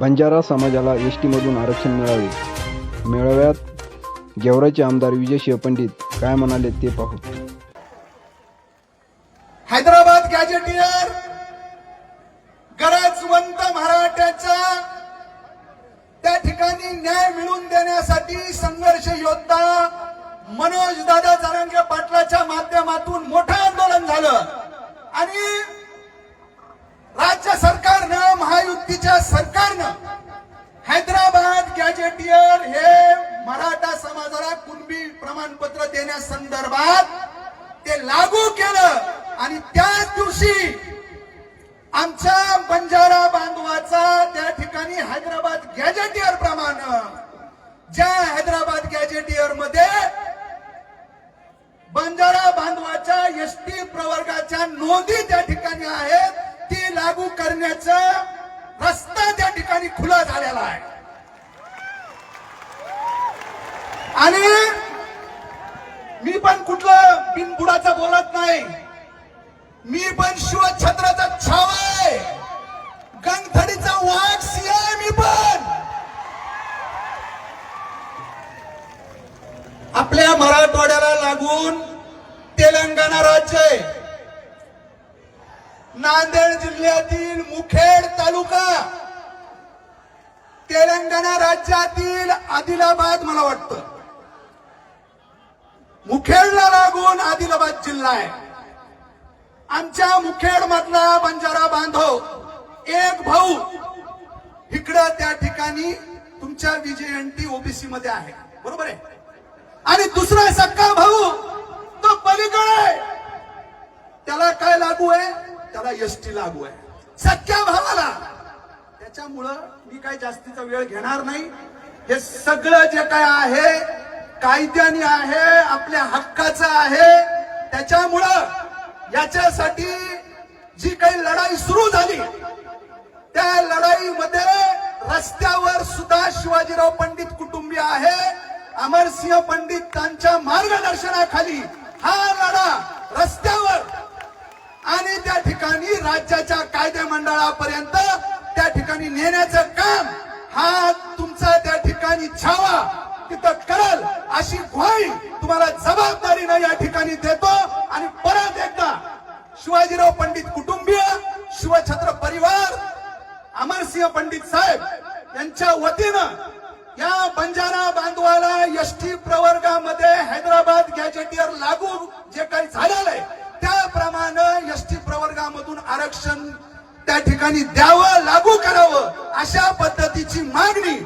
बंजारा समाजाला एस टीमधून आरक्षण मिळावे. मेळाव्यात गेवराचे आमदार विजय पंडित काय म्हणाले ते पाहू. हैदराबाद गॅजेटियर गरजवंत मराठ्याचा त्या ठिकाणी न्याय मिळवून देण्यासाठी संघर्ष योद्धा मनोज दादा जरांगे पाटलाच्या माध्यमातून मोठं आंदोलन झालं. आणि राज्य सरकारनं महायुतीच्या सरकारनं हैदराबाद गॅजेटियर हे मराठा समाजाला कुणबी प्रमाणपत्र देण्यासंदर्भात ते लागू केलं. आणि त्याच दिवशी आमच्या बंजारा बांधवाचा त्या ठिकाणी हैदराबाद गॅजेटियर प्रमाणे ज्या हैदराबाद गॅजेटियरमध्ये बंजारा बांधवाच्या एस टी प्रवर्गाच्या नोंदी त्या ठिकाणी आहेत. लागू करण्याचा रस्ता त्या ठिकाणी खुला झालेला आहे. आणि मी पण कुठलं बिनबुडाचं बोलत नाही. मी पण शिवछत्राचा छाव आहे. गंगथडीचा वाघ सिंह आहे मी पण. आपल्या मराठवाड्याला लागून तेलंगणा राज्य आहे. नांदेड जिल्ह्यातील मुखेड तालुका. तेलंगणा राज्यातील आदिलाबाद मला वाटतं. मुखेडला लागून आदिलाबाद जिल्हा आहे. आमच्या मुखेड मधला बंजारा बांधव एक भाऊ इकडं त्या ठिकाणी तुमच्या विजयंती ओबीसी मध्ये आहे. बरोबर आहे? आणि दुसरा सक्का भाऊ तो पलीकडे आहे त्याला काय लागू आहे त्याला एसटी लागू आहे. सख्या भावाला. त्याच्यामुळं मी काही जास्तीचा वेळ घेणार नाही. हे सगळं जे काय आहे कायद्याने आहे आपल्या हक्काचं आहे त्याच्यामुळं याच्यासाठी जी काही लढाई सुरू झाली त्या लढाईमध्ये रस्त्यावर सुद्धा शिवाजीराव पंडित कुटुंबीय आहे. अमरसिंह पंडित त्यांच्या मार्गदर्शनाखाली हा लढा ठिकाणी राज्याच्या कायदे मंडळापर्यंत त्या ठिकाणी नेण्याचं काम हा तुमचा त्या ठिकाणी छावा. तिथं करल अशी ग्वाही तुम्हाला जबाबदारीनं या ठिकाणी देतो. आणि परत एकदा शिवाजीराव पंडित कुटुंबीय शिवछत्र परिवार अमरसिंह पंडित साहेब यांच्या वतीनं या बंजारा बांधवाला एस टी प्रवर्गामध्ये हैदराबाद गॅजेटियर लागू आरक्षण त्या ठिकाणी द्यावं लागू करावं अशा पद्धतीची मागणी